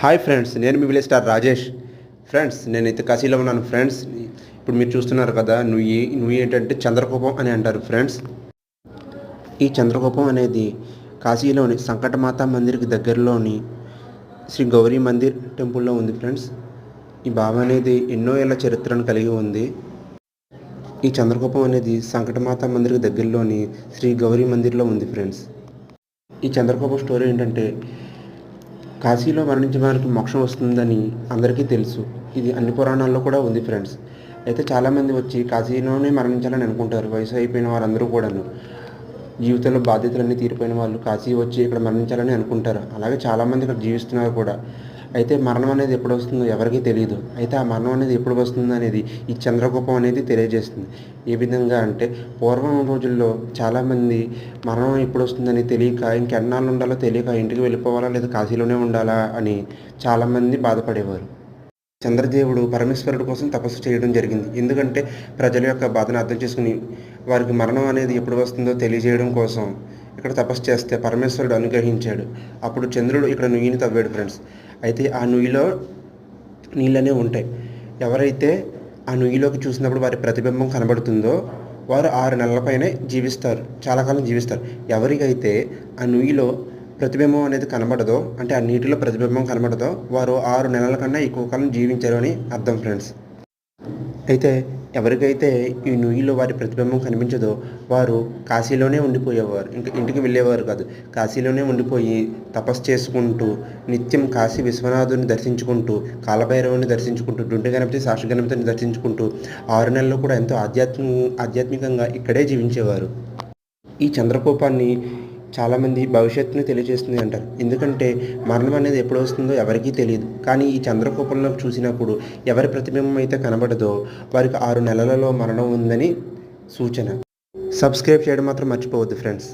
Hi friends నేను మీ village star Rajesh. Friends నేనైతే కాశీలో ఉన్నాను. ఫ్రెండ్స్ ఇప్పుడు మీరు చూస్తున్నారు కదా నువ్వు నువ్వు ఏంటంటే చంద్రకోపం అని అంటారు ఫ్రెండ్స్ ఈ చంద్రకోపం అనేది కాశీలోని సంకటమాత మందిర్కి దగ్గరలోని శ్రీ గౌరీ మందిర్ టెంపుల్లో ఉంది ఫ్రెండ్స్ ఈ బావి అనేది ఎన్నో ఏళ్ళ చరిత్రను కలిగి ఉంది. ఈ చంద్రకోపం అనేది సంకటమాత మందిర్కి దగ్గరలోని శ్రీ గౌరీ మందిర్లో ఉంది ఫ్రెండ్స్ ఈ చంద్రకోపం స్టోరీ ఏంటంటే కాశీలో మరణించిన వారికి మోక్షం వస్తుందని అందరికీ తెలుసు. ఇది అన్ని పురాణాల్లో కూడా ఉంది ఫ్రెండ్స్. అయితే చాలామంది వచ్చి కాశీలోనే మరణించాలని అనుకుంటారు. వయసు అయిపోయిన వారందరూ కూడాను. జీవితంలో బాధ్యతలన్నీ తీరిపోయిన వాళ్ళు కాశీ వచ్చి ఇక్కడ మరణించాలని అనుకుంటారు. అలాగే చాలామంది ఇక్కడ జీవిస్తున్నారు కూడా. అయితే మరణం అనేది ఎప్పుడు వస్తుందో ఎవరికీ తెలియదు అయితే ఆ మరణం అనేది ఎప్పుడు వస్తుంది అనేది ఈ చంద్రగోపం అనేది తెలియజేస్తుంది. ఏ విధంగా అంటే పూర్వం రోజుల్లో చాలామంది మరణం ఎప్పుడు వస్తుందని తెలియక ఇంకెన్నాళ్ళు ఉండాలో తెలియక ఇంటికి వెళ్ళిపోవాలా లేదా కాశీలోనే ఉండాలా అని చాలామంది బాధపడేవారు. చంద్రదేవుడు పరమేశ్వరుడు కోసం తపస్సు చేయడం జరిగింది. ఎందుకంటే ప్రజల యొక్క బాధను అర్థం చేసుకుని వారికి మరణం అనేది ఎప్పుడు వస్తుందో తెలియజేయడం కోసం ఇక్కడ తపస్సు చేస్తే పరమేశ్వరుడు అనుగ్రహించాడు. అప్పుడు చంద్రుడు ఇక్కడ నుయ్యిని తవ్వాడు ఫ్రెండ్స్. అయితే ఆ నుయ్యిలో నీళ్ళనే ఉంటాయి. ఎవరైతే ఆ నుయ్యిలోకి చూసినప్పుడు వారి ప్రతిబింబం కనబడుతుందో వారు ఆరు నెలలపైనే జీవిస్తారు. చాలా కాలం జీవిస్తారు. ఎవరికైతే ఆ నుయ్యిలో ప్రతిబింబం అనేది కనబడదో అంటే ఆ నీటిలో ప్రతిబింబం కనబడదో వారు ఆరు నెలల కన్నా ఎక్కువ కాలం జీవించారు అని అర్థం ఫ్రెండ్స్. అయితే ఎవరికైతే ఈ నుయ్యిలో వారి ప్రతిబింబం కనిపించదో వారు కాశీలోనే ఉండిపోయేవారు. ఇంకా ఇంటికి వెళ్ళేవారు కాదు. కాశీలోనే ఉండిపోయి తపస్సు చేసుకుంటూ నిత్యం కాశీ విశ్వనాథుని దర్శించుకుంటూ కాలభైరవుని దర్శించుకుంటూ డుండి గణపతి సాక్షి గణపతిని దర్శించుకుంటూ ఆరు నెలల్లో కూడా ఎంతో ఆధ్యాత్మిక ఆధ్యాత్మికంగా ఇక్కడే జీవించేవారు. ఈ చంద్రకోపాన్ని చాలామంది భవిష్యత్తుని తెలియజేస్తుంది అంటారు. ఎందుకంటే మరణం అనేది ఎప్పుడు వస్తుందో ఎవరికీ తెలియదు. కానీ ఈ చంద్రకోపంలో చూసినప్పుడు ఎవరి ప్రతిబింబం అయితే కనబడదో వారికి ఆరు నెలలలో మరణం ఉందని సూచన. సబ్స్క్రైబ్ చేయడం మాత్రం మర్చిపోవద్దు ఫ్రెండ్స్.